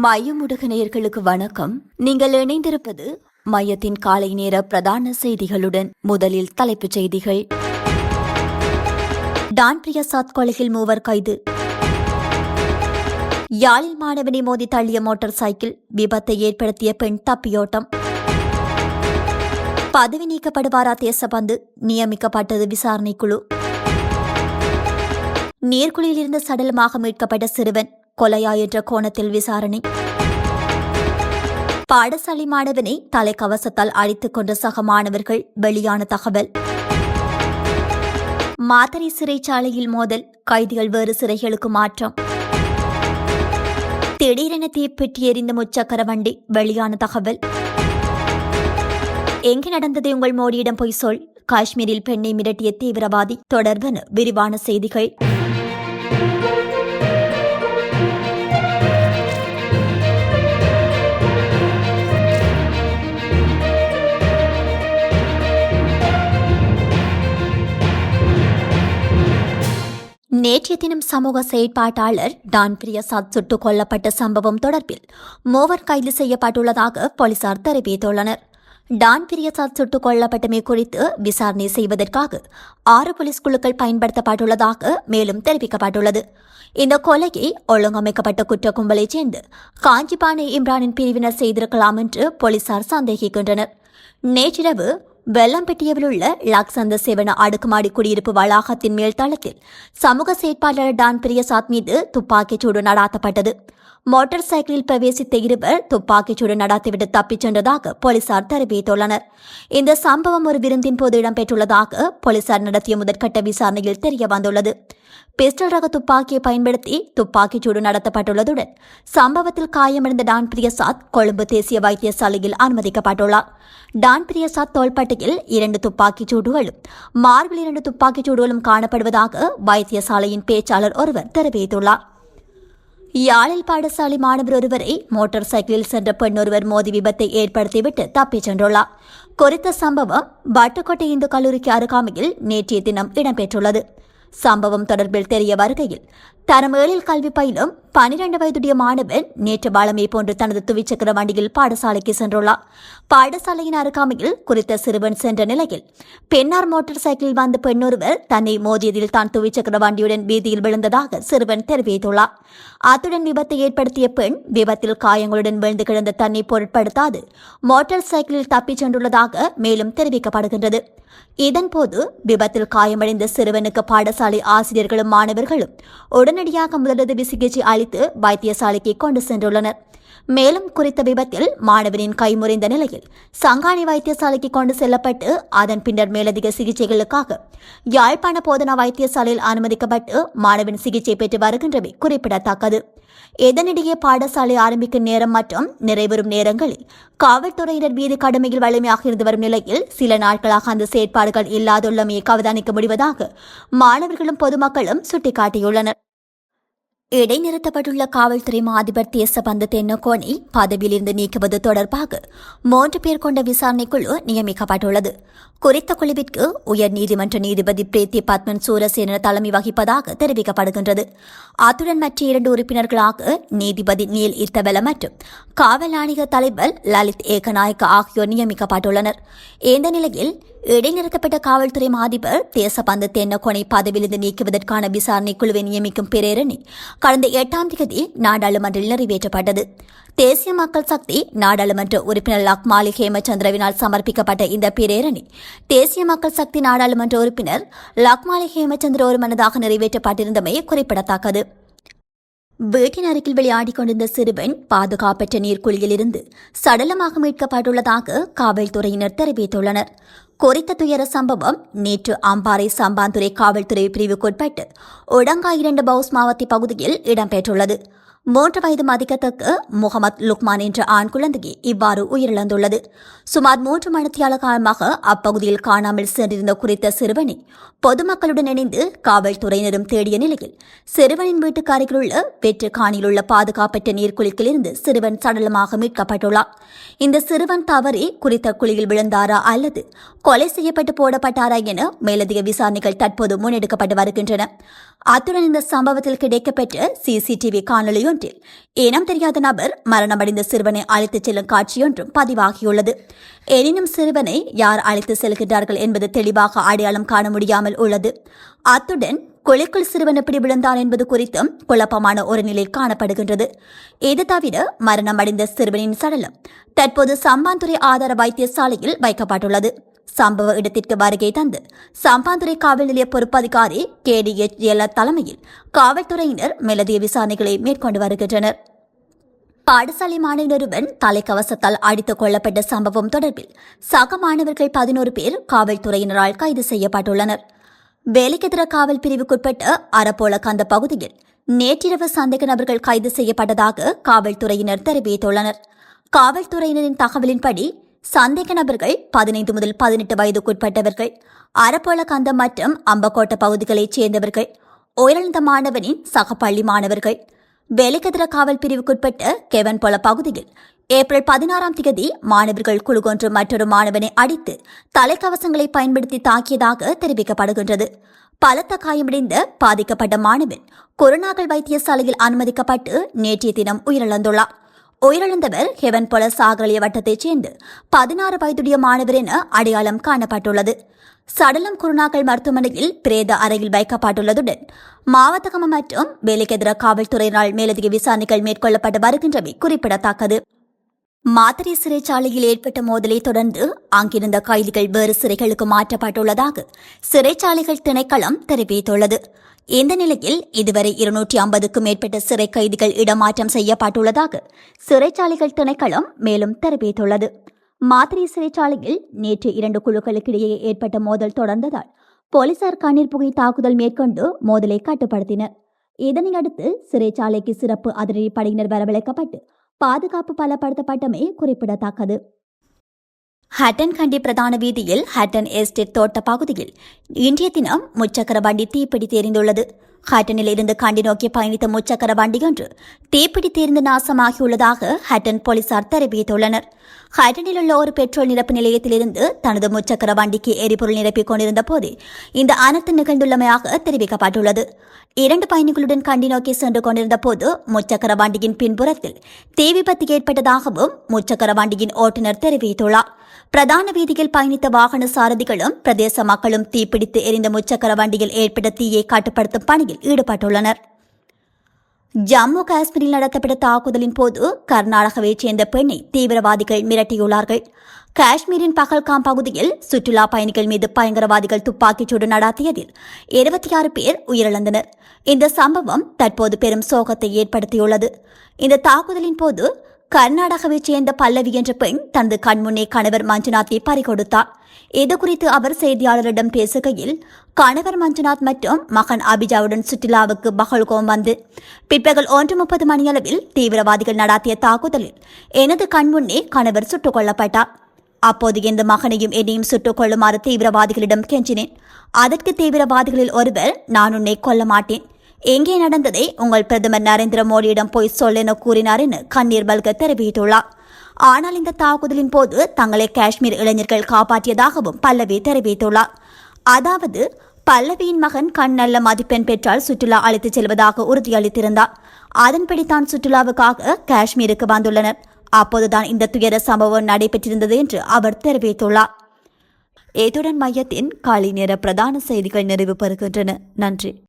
மையமுடுக நேயர்களுக்கு வணக்கம். நீங்கள் இணைந்திருப்பது மையத்தின் காலை நேர பிரதான செய்திகளுடன் முதலில் தலைப்புச் செய்திகள். டான் பிரியசாத் கொலையில் மூவர் கைது. யாழில் மாணவனை மோதி தள்ளிய மோட்டார் சைக்கிள் விபத்தை ஏற்படுத்திய பெண் தப்பியோட்டம். பதவி நீக்கப்படுவாரா தேசபந்து நியமிக்கப்பட்டது விசாரணை குழு நீர்க்குழியிலிருந்து சடலமாக மீட்கப்பட்ட சிறுவன் கொலையா என்ற கோணத்தில் விசாரணை. பாடசாலை மாணவனை தலைக்கவசத்தால் அடித்துக் கொண்ட சக மாணவர்கள் வெளியான தகவல். மாத்தறை சிறைச்சாலையில் மோதல் கைதிகள் வேறு சிறைகளுக்கு மாற்றம். திடீரென தீப்பெட்டி எரிந்த முச்சக்கர வண்டி வெளியான தகவல். எங்கு நடந்தது உங்கள் மோடியிடம் பொய் சொல்? காஷ்மீரில் பெண்ணை மிரட்டிய தீவிரவாதி தொடர்பன விரிவான செய்திகள். நேற்றைய தினம் சமூக செயற்பாட்டாளர் டான் பிரியசாத் சுட்டுக் கொல்லப்பட்ட சம்பவம் தொடர்பில் மூவர் கைது செய்யப்பட்டுள்ளதாக போலீசார் தெரிவித்துள்ளனர். டான் பிரியசாத் சுட்டுக் கொல்லப்பட்டமை குறித்து விசாரணை செய்வதற்காக ஆறு போலீஸ் குழுக்கள் பயன்படுத்தப்பட்டுள்ளதாக மேலும் தெரிவிக்கப்பட்டுள்ளது. இந்த கொலையை ஒழுங்கமைக்கப்பட்ட குற்ற கும்பலைச் சேர்ந்து காஞ்சிபானை இம்ரானின் பிரிவினர் செய்திருக்கலாம் என்று போலீசார் சந்தேகிக்கின்றனர். நேற்றிரவு வெள்ளம்பட்டியவில் உள்ள லக்சந்த சேவன அடுக்குமாடி குடியிருப்பு வளாகத்தின் மேல் தளத்தில் சமூக செயற்பாளர் டான் பிரியசாத் மீது துப்பாக்கிச் சூடு நடாத்தப்பட்டது. மோட்டார் சைக்கிளில் பிரவேசித்த இருவர் துப்பாக்கிச் சூடு நடாத்திவிட்டு தப்பிச் சென்றதாக போலீசார் தெரிவித்துள்ளனர். இந்த சம்பவம் ஒரு விருந்தின் போது இடம்பெற்றுள்ளதாக போலீசார் நடத்திய முதற்கட்ட விசாரணையில் தெரிய வந்துள்ளது பிஸ்டல் ரக துப்பாக்கியை பயன்படுத்தி துப்பாக்கிச் சூடு நடத்தப்பட்டுள்ளதுடன் சம்பவத்தில் காயமடைந்த டான் பிரியசாத் கொழும்பு தேசிய வைத்தியசாலையில் அனுமதிக்கப்பட்டுள்ளார். டான் பிரியசாத் தோள்பட்டையில் இரண்டு துப்பாக்கிச் சூடுகளும் மார்பில் இரண்டு துப்பாக்கிச் சூடுகளும் காணப்படுவதாக வைத்தியசாலையின் பேச்சாளர் ஒருவர் தெரிவித்துள்ளார். யாழில் பாடசாலை மாணவர் ஒருவரை மோட்டார் சைக்கிளில் சென்ற பெண் ஒருவர் மோதி விபத்தை ஏற்படுத்திவிட்டு தப்பிச் சென்றுள்ளார். குறித்த சம்பவம் வட்டுக்கோட்டை இந்து கல்லூரிக்கு அருகாமையில் நேற்றைய தினம் இடம்பெற்றுள்ளது. சம்பவம் தொடர்பில் தெரிய வருகையில் தரம் ஏழில் கல்வி பயிலும் பனிரெண்டு வயதுடைய மாணவன் நேற்று வளமை போன்று தனது துவிச்சக்கர வண்டியில் பாடசாலைக்கு சென்றுள்ளார். பாடசாலையின் அருகாமையில் குறித்த சிறுவன் சென்ற நிலையில் பெண்ணார் மோட்டார் சைக்கிளில் வந்த பெண்ணொருவர் தன்னை மோதியதில் தான் துவிச்சக்கர வண்டியுடன் வீதியில் விழுந்ததாக சிறுவன் தெரிவித்துள்ளார். அத்துடன் விபத்தை ஏற்படுத்திய பெண் விபத்தில் காயங்களுடன் விழுந்து கிடந்த தன்னை பொருட்படுத்தாது மோட்டார் சைக்கிளில் தப்பிச் சென்றுள்ளதாக மேலும் தெரிவிக்கப்படுகின்றது. இதன்போது விபத்தில் காயமடைந்த சிறுவனுக்கு பாடசாலை ஆசிரியர்களும் மாணவர்களும் உடனடியாக முதலுதவி சிகிச்சை அளித்து வைத்தியசாலைக்கு கொண்டு சென்றுள்ளனர். மேலும் குறித்த விபத்தில் மாணவனின் கைமுறைந்த நிலையில் சங்காணி வைத்தியசாலைக்கு கொண்டு செல்லப்பட்டு அதன் பின்னர் மேலதிக சிகிச்சைகளுக்காக யாழ்ப்பாண போதனா வைத்தியசாலையில் அனுமதிக்கப்பட்டு மாணவன் சிகிச்சை பெற்று வருகின்றமை குறிப்பிடத்தக்கது. இதனிடையே பாடசாலை ஆரம்பிக்கும் நேரம் மற்றும் நிறைவரும் நேரங்களில் காவல்துறையினர் வீதி கடுமையில் வலிமையாக இருந்து வரும் நிலையில் சில நாட்களாக அந்த செயற்பாடுகள் இல்லாதுள்ளமையை கவதானிக்க முடிவதாக மாணவர்களும் பொதுமக்களும் சுட்டிக்காட்டியுள்ளனர். இடைநிறுத்தப்பட்டுள்ள காவல்துறை அதிபர் தேசபந்து தென்னகோனை பதவியிலிருந்து நீக்குவது தொடர்பாக மூன்று பேர் கொண்ட விசாரணைக்குழு நியமிக்கப்பட்டுள்ளது. குறித்த குழுவிற்கு உயர் நீதிமன்ற நீதிபதி பிரீத்தி பத்மன் சூரசேன தலைமை வகிப்பதாக தெரிவிக்கப்படுகின்றது. அத்துடன் மற்ற இரண்டு உறுப்பினர்களாக நீதிபதி நீல் இர்த்தவெல மற்றும் காவல் ஆணைய தலைவர் லலித் ஏகநாயக்க ஆகியோர் நியமிக்கப்பட்டுள்ளனர். இந்த நிலையில் இடைநிறுத்தப்பட்ட காவல்துறை மாதிபர் தேசபந்து தென்னகோனை பதவியிலிருந்து நீக்குவதற்கான விசாரணை குழுவை நியமிக்கும் பிரேரணி கடந்த எட்டாம் தேதி நாடாளுமன்றில் நிறைவேற்றப்பட்டது. தேசிய மக்கள் சக்தி நாடாளுமன்ற உறுப்பினர் லக்மாலி ஹேமச்சந்திரவினால் சமர்ப்பிக்கப்பட்ட இந்த பிரேரணி தேசிய மக்கள் சக்தி நாடாளுமன்ற உறுப்பினர் லக்மாலி ஹேமச்சந்திர ஒரு மனதாக நிறைவேற்றப்பட்டிருந்தமை குறிப்பிடத்தக்கது. வீட்டின் அருகில் விளையாடிக் கொண்டிருந்த சிறுவன் பாதுகாப்பற்ற நீர்க்குழியிலிருந்து சடலமாக மீட்கப்பட்டுள்ளதாக காவல்துறையினர் தெரிவித்துள்ளனர். குறித்த துயர சம்பவம் நேற்று அம்பாறை சம்பாந்துறை காவல்துறை பிரிவுக்குட்பட்டு ஒடங்கா இரண்டு பவுஸ் மாவத்தி பகுதியில் இடம்பெற்றுள்ளது. மூன்று வயது மதிக்கத்தக்க முகமது லுக்மான் என்ற ஆண் குழந்தையை இவ்வாறு உயிரிழந்துள்ளது. சுமார் மூன்று மணித்தியால காலமாக அப்பகுதியில் காணாமல் சென்றிருந்த குறித்த சிறுவனை பொதுமக்களுடன் இணைந்து காவல்துறையினரும் தேடிய நிலையில் சிறுவனின் வீட்டுக்கு அருகிலுள்ள வெற்று காணியில் உள்ள பாதுகாப்பற்ற நீர்க்குழிக்கிலிருந்து சிறுவன் சடலமாக மீட்கப்பட்டுள்ளார் இந்த சிறுவன் தவறி குறித்த குழியில் விழுந்தாரா அல்லது கொலை செய்யப்பட்டு போடப்பட்டாரா என மேலதிக விசாரணைகள் தற்போது முன்னெடுக்கப்பட்டு வருகின்றன. அத்துடன் இந்த சம்பவத்தில் கிடைக்கப்பெற்ற சிசிடிவி காணொலியொன்றில் காணொளியொன்றில் இனம் தெரியாத நபர் மரணமடைந்த சிறுவனை அழைத்துச் செல்லும் காட்சியொன்றும் பதிவாகியுள்ளது. எனினும் சிறுவனை யார் அழைத்து செல்கின்றார்கள் என்பது தெளிவாக அடையாளம் காண முடியாமல் உள்ளது. அத்துடன் கொலைக்குள் சிறுவன் எப்படி விழுந்தான் என்பது குறித்தும் குழப்பமான ஒரு நிலை காணப்படுகின்றது. இது தவிர மரணமடைந்த சிறுவனின் சடலம் தற்போது சம்பாந்துறை ஆதார வைத்தியசாலையில் வைக்கப்பட்டுள்ளது. சம்பவ இடத்திற்கு வருகை தந்து சம்பாந்துறை காவல் நிலைய பொறுப்பதிகாரி கே டி எச் தலைமையில் காவல்துறையினர் மேலதிக விசாரணைகளை மேற்கொண்டு வருகின்றனர். பாடசாலை மாணவியருடன் தலைக்கவசத்தால் அடித்துக் கொள்ளப்பட்ட சம்பவம் தொடர்பில் சக மாணவர்கள் பதினோரு பேர் காவல்துறையினரால் கைது செய்யப்பட்டுள்ளனர். வேலைக்கெதிர காவல் பிரிவுக்குட்பட்ட அரப்போல கந்த பகுதியில் நேற்றிரவு சந்தேக நபர்கள் கைது செய்யப்பட்டதாக காவல்துறையினர் தெரிவித்துள்ளனர். காவல்துறையினரின் தகவலின்படி சந்தேக நபர்கள் பதினைந்து முதல் பதினெட்டு வயதுக்குட்பட்டவர்கள் அரப்போல மற்றும் அம்பக்கோட்ட பகுதிகளைச் சேர்ந்தவர்கள் உயிரிழந்த மாணவனின் சக பள்ளி மாணவர்கள். வேலைக்கதிர காவல் பிரிவுக்குட்பட்ட கெவன்பொல பகுதியில் ஏப்ரல் பதினாறாம் தேதி மாணவர்கள் குழு ஒன்று மற்றொரு மாணவனை அடித்து தலைக்கவசங்களை பயன்படுத்தி தாக்கியதாக தெரிவிக்கப்படுகின்றது. பலத்த காயமடைந்த பாதிக்கப்பட்ட மாணவன் கொரோனாக்கள் வைத்தியசாலையில் அனுமதிக்கப்பட்டு நேற்றைய தினம் உயிரிழந்துள்ளார். உயிரிழந்தவர் ஹெவன் போல சாகலிய வட்டத்தைச் சேர்ந்து பதினாறு வயதுடைய மாணவர் என அடையாளம் காணப்பட்டுள்ளது. சடலம் குருணாக்கள் மருத்துவமனையில் பிரேத அறையில் வைக்கப்பட்டுள்ளதுடன் மாவட்டகம மற்றும் வேலைக்கெதிர காவல்துறையினால் மேலதிக விசாரணைகள் மேற்கொள்ளப்பட்டு வருகின்றமை குறிப்பிடத்தக்கது. மாத்திரை சிறைச்சாலையில் ஏற்பட்ட மோதலை தொடர்ந்து அங்கிருந்த கைதிகள் வேறு சிறைகளுக்கு மாற்றப்பட்டுள்ளதாக சிறைச்சாலைகள் திணைக்களம் தெரிவித்துள்ளது. இந்த நிலையில் இதுவரை இருநூற்றி ஐம்பதுக்கும் மேற்பட்ட சிறை கைதிகள் இடமாற்றம் செய்யப்பட்டுள்ளதாக சிறைச்சாலைகள் திணைக்களம் மேலும் தெரிவித்துள்ளது. மாத்திரை சிறைச்சாலையில் நேற்று இரண்டு குழுக்களுக்கிடையே ஏற்பட்ட மோதல் தொடர்ந்ததால் போலீசார் கண்ணீர் புகை தாக்குதல் மேற்கொண்டு மோதலை கட்டுப்படுத்தினர். இதனையடுத்து சிறைச்சாலைக்கு சிறப்பு அதிரடி படையினர் வரவழைக்கப்பட்டு பாதுகாப்பு பலப்படுத்தப்பட்டமே குறிப்பிடத்தக்கது. ஹட்டன் கண்டி பிரதான வீதியில் ஹட்டன் எஸ்டேட் தோட்ட பகுதியில் இன்றைய தினம் முச்சக்கர வண்டி தீப்பிடி தெரிந்துள்ளது ஹட்டனில் இருந்து கண்டி நோக்கி பயணித்த முச்சக்கர வண்டி ஒன்று தீப்பிடித்து நாசமாகியுள்ளதாக ஹட்டன் போலீசார் தெரிவித்துள்ளனர். ஹட்டனில் உள்ள ஒரு பெட்ரோல் நிரப்பு நிலையத்திலிருந்து தனது முச்சக்கர வண்டிக்கு எரிபொருள் நிரப்பிக் கொண்டிருந்த போது இந்த அனர்த்தம் நிகழ்ந்துள்ளமையாக தெரிவிக்கப்பட்டுள்ளது. இரண்டு பயணிகளுடன் கண்டி நோக்கி சென்று கொண்டிருந்த போது முச்சக்கர வண்டியின் பின்புறத்தில் தீ விபத்து ஏற்பட்டதாகவும் முச்சக்கர வண்டியின் ஓட்டுநர் தெரிவித்துள்ளார். பிரதான வீதியில் பயணித்த வாகன சாரதிகளும் பிரதேச மக்களும் தீப்பிடித்து எரிந்த முச்சக்கர வண்டியில் ஏற்பட்ட தீயை கட்டுப்படுத்தும் பணியில் ஈடுபட்டுள்ளனர். ஜம்மு காஷ்மீரில் நடத்தப்பட்ட தாக்குதலின் போது கர்நாடகாவைச் சேர்ந்த பெண்ணை தீவிரவாதிகள் மிரட்டியுள்ளார்கள். காஷ்மீரின் பகல்காம் பகுதியில் சுற்றுலா பயணிகள் மீது பயங்கரவாதிகள் துப்பாக்கிச்சூடு நடாத்தியதில் இருபத்தி ஆறு பேர் உயிரிழந்தனர். இந்த சம்பவம் தற்போது பெரும் சோகத்தை ஏற்படுத்தியுள்ளது. இந்த தாக்குதலின் போது கர்நாடகாவைச் சேர்ந்த பல்லவி என்ற பெண் தனது கண்முன்னே கணவர் மஞ்சுநாத்தை பறிகொடுத்தார். இதுகுறித்து அவர் செய்தியாளரிடம் பேசுகையில் கணவர் மஞ்சுநாத் மற்றும் மகன் அபிஜாவுடன் சுற்றுலாவுக்கு பகல்கோம் வந்து பிற்பகல் ஒன்று முப்பது மணியளவில் தீவிரவாதிகள் நடாத்திய தாக்குதலில் எனது கண்முன்னே கணவர் சுட்டுக் கொல்லப்பட்டார் அப்போது எந்த மகனையும் என்னையும் சுட்டுக் கொள்ளுமாறு தீவிரவாதிகளிடம் கெஞ்சினேன். அதற்கு தீவிரவாதிகளில் ஒருவர் நான் உன்னை கொல்ல மாட்டேன். எங்கே நடந்ததை உங்கள் பிரதமர் நரேந்திர மோடியிடம் போய் சொல் என கூறினார் என கண்ணீர் பல்க தெரிவித்துள்ளார். ஆனால் இந்த தாக்குதலின் போது தங்களை காஷ்மீர் இளைஞர்கள் காப்பாற்றியதாகவும் பல்லவி தெரிவித்துள்ளார். அதாவது பல்லவியின் மகன் கண் நல்ல மதிப்பெண் பெற்றால் சுற்றுலா அழைத்துச் செல்வதாக உறுதியளித்திருந்தார். அதன்படி தான் சுற்றுலாவுக்காக காஷ்மீருக்கு வந்துள்ளனர். அப்போதுதான் இந்த துயர சம்பவம் நடைபெற்றிருந்தது என்று அவர் தெரிவித்துள்ளார். இத்துடன் மையத்தின் காலை நேர பிரதான செய்திகள் நிறைவு பெறுகின்றன. நன்றி.